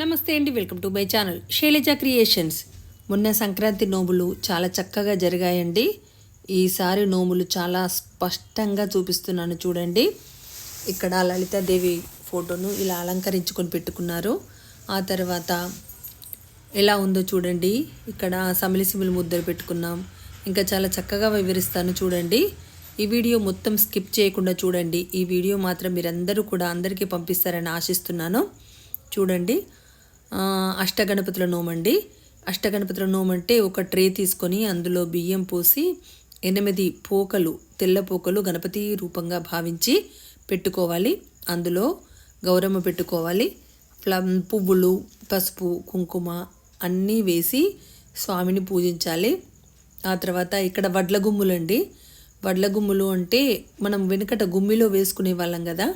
నమస్తే అండి welcome to my channel Shailaja creations. మొన్న సంక్రాంతి నోములు చాలా చక్కగా జరిగాయండి. ఈసారి నోములు చాలా స్పష్టంగా చూపిస్తున్నాను చూడండి. ఇక్కడ లలితాదేవి ఫోటోను ఇలా అలంకరించుకొని పెట్టుకున్నారు. ఆ తర్వాత ఎలా ఉందో చూడండి. ఇక్కడ సమిలిసిమిలి ముద్దలు పెట్టుకున్నాం. ఇంకా చాలా చక్కగా వివరిస్తాను చూడండి. ఈ వీడియో మొత్తం స్కిప్ చేయకుండా చూడండి. ఈ వీడియో మాత్రం మీరందరూ కూడా అందరికీ పంపిస్తారని ఆశిస్తున్నాను. చూడండి. అష్టగణపతుల నోమండి అష్టగణపతుల నోమంటే ఒక ట్రే తీసుకొని అందులో బియ్యం పోసి ఎనిమిది పోకలు తెల్ల పోకలు గణపతి రూపంగా భావించి పెట్టుకోవాలి. అందులో గౌరమ్మ పెట్టుకోవాలి. ప్లం పువ్వులు పసుపు కుంకుమ అన్నీ వేసి స్వామిని పూజించాలి. ఆ తర్వాత ఇక్కడ వడ్ల గుమ్ములండి వడ్ల గుమ్ములు అంటే మనం వెనుకట గుమ్మిలో వేసుకునే వాళ్ళం కదా.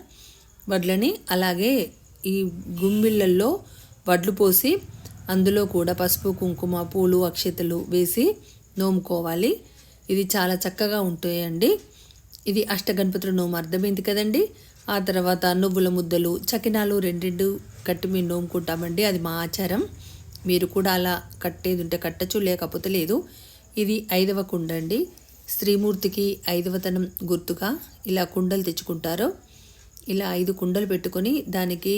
వడ్లని అలాగే ఈ గుమ్మిళ్ళల్లో వడ్లు పోసి అందులో కూడా పసుపు కుంకుమ పూలు అక్షతలు వేసి నోముకోవాలి. ఇది చాలా చక్కగా ఉంటాయండి. ఇది అష్టగణపతుల నోము అర్థమైంది కదండి? ఆ తర్వాత నువ్వుల ముద్దలు చకినాలు రెండిండు కట్టి మేము నోముకుంటామండి. అది మా ఆచారం. మీరు కూడా అలా కట్టేది ఉంటే కట్టచ్చు లేకపోతే లేదు. ఇది ఐదవ కుండ అండి. శ్రీమూర్తికి ఐదవతనం గుర్తుగా ఇలా కుండలు తెచ్చుకుంటారు. ఇలా ఐదు కుండలు పెట్టుకొని దానికి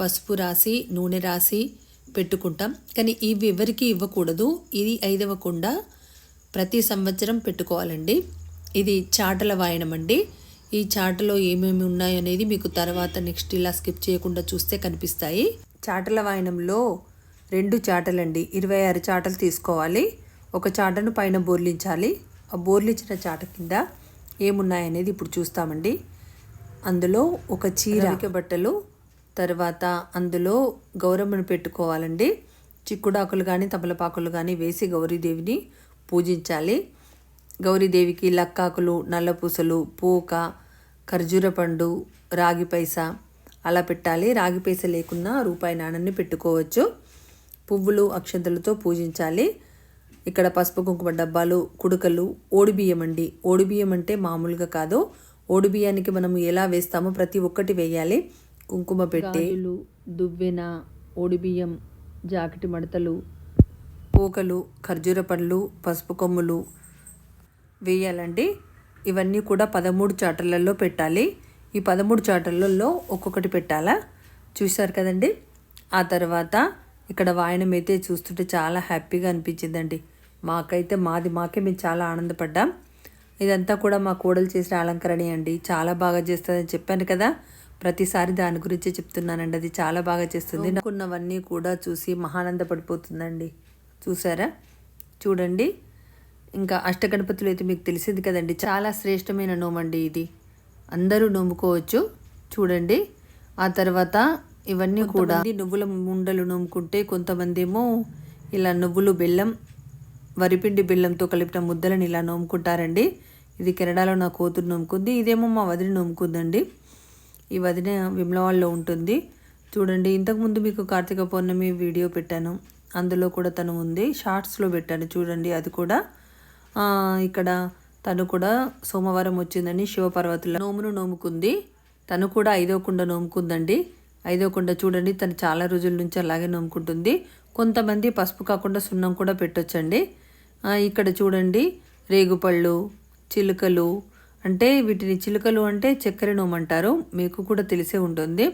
పసుపు రాసి నూనె రాసి పెట్టుకుంటాం. కానీ ఇవి ఎవరికి ఇవ్వకూడదు. ఇది ఐదవ కుండ ప్రతి సంవత్సరం పెట్టుకోవాలండి. ఇది చాటల వాయనం అండి. ఈ చాటలో ఏమేమి ఉన్నాయో అనేది మీకు తర్వాత నెక్స్ట్ ఇలా స్కిప్ చేయకుండా చూస్తే కనిపిస్తాయి. చాటల వాయనంలో రెండు చాటలండి. ఇరవై ఆరు చాటలు తీసుకోవాలి. ఒక చాటను పైన బోర్లించాలి. ఆ బోర్లించిన చాట కింద ఏమున్నాయనేది ఇప్పుడు చూస్తామండి. అందులో ఒక చీర బట్టలు తర్వాత అందులో గౌరమ్మను పెట్టుకోవాలండి. చిక్కుడాకులు కానీ తమలపాకులు కానీ వేసి గౌరీదేవిని పూజించాలి. గౌరీదేవికి లక్కాకులు నల్లపూసలు పూక ఖర్జూర పండు రాగి పైస అలా పెట్టాలి. రాగి పైస లేకున్నా రూపాయి నాణాన్ని పెట్టుకోవచ్చు. పువ్వులు అక్షంతలతో పూజించాలి. ఇక్కడ పసుపు కుంకుమ డబ్బాలు కుడుకలు ఓడిబియ్యం అండి. ఓడిబియ్యం అంటే మామూలుగా కాదు. ఓడిబియ్యానికి మనం ఎలా వేస్తామో ప్రతి ఒక్కటి వేయాలి. కుంకుమ పెట్టి దువ్వెన ఓడిబియ్యం జాకెట్ మడతలు పూకలు ఖర్జూర పండ్లు పసుపు కొమ్ములు వేయాలండి. ఇవన్నీ కూడా పదమూడు చాటలలో పెట్టాలి. ఈ పదమూడు చాటలలో ఒక్కొక్కటి పెట్టాలా? చూశారు కదండి? ఆ తర్వాత ఇక్కడ వాయనం అయితే చూస్తుంటే చాలా హ్యాపీగా అనిపించిందండి. మాకైతే మాది మాకే మేము చాలా ఆనందపడ్డాం. ఇదంతా కూడా మా కోడలు చేసిన అలంకరణ అండి. చాలా బాగా చేస్తుందని చెప్పాను కదా. ప్రతిసారి దాని గురించి చెప్తున్నానండి. అది చాలా బాగా చేస్తుంది. నాకున్నవన్నీ కూడా చూసి మహానందపడిపోతుందండి. చూసారా? చూడండి. ఇంకా అష్టగణపతులు అయితే మీకు తెలిసింది కదండి. చాలా శ్రేష్టమైన నోమండి ఇది. అందరూ నోముకోవచ్చు. చూడండి. ఆ తర్వాత ఇవన్నీ కూడా నువ్వుల ముండలు నోముకుంటే కొంతమంది ఏమో ఇలా నువ్వులు బెల్లం వరిపిండి బెల్లంతో కలిపిన ముద్దలను ఇలా నోముకుంటారండి. ఇది కెనడాలో నా కూతురు నోముకుంది. ఇదేమో మా వదిలి నోముకుందండి. ఈ వదిన విమ్లవాళ్ళలో ఉంటుంది. చూడండి ఇంతకుముందు మీకు కార్తీక పౌర్ణమి వీడియో పెట్టాను. అందులో కూడా తను ఉంది. షార్ట్స్లో పెట్టాను. చూడండి అది కూడా. ఇక్కడ తను కూడా సోమవారం వచ్చిందని శివపార్వతుల నోమును నోముకుంది. తను కూడా ఐదో కుండ నోముకుందండి. ఐదో కుండ చూడండి తను చాలా రోజుల నుంచి అలాగే నోముకుంటుంది. కొంతమంది పసుపు కాకుండా సున్నం కూడా పెట్టొచ్చండి. ఇక్కడ చూడండి రేగుపళ్ళు చిలుకలు అంటే వీటిని చిలుకలు అంటే చక్కెర నోమంటారు మీకు కూడా తెలిసే ఉంటుంది.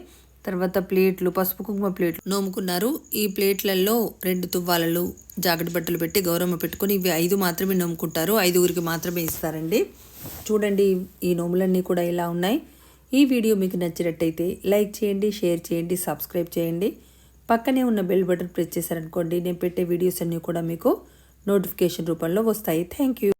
తర్వాత ప్లేట్లు పసుపు కుంకుమ ప్లేట్లు నోముకున్నారు. ఈ ప్లేట్లలో రెండు తువ్వాలలు జాకెట్ బట్టలు పెట్టి గౌరమ్మ పెట్టుకొని ఇవి ఐదు మాత్రమే నోముకుంటారు. ఐదుగురికి మాత్రమే ఇస్తారండి. చూడండి ఈ నోములన్నీ కూడా ఇలా ఉన్నాయి. ఈ వీడియో మీకు నచ్చినట్టయితే లైక్ చేయండి షేర్ చేయండి సబ్స్క్రైబ్ చేయండి. పక్కనే ఉన్న బెల్ బటన్ ప్రెస్ చేశారనుకోండి నేను పెట్టే వీడియోస్ అన్నీ కూడా మీకు నోటిఫికేషన్ రూపంలో వస్తాయి. Thank you.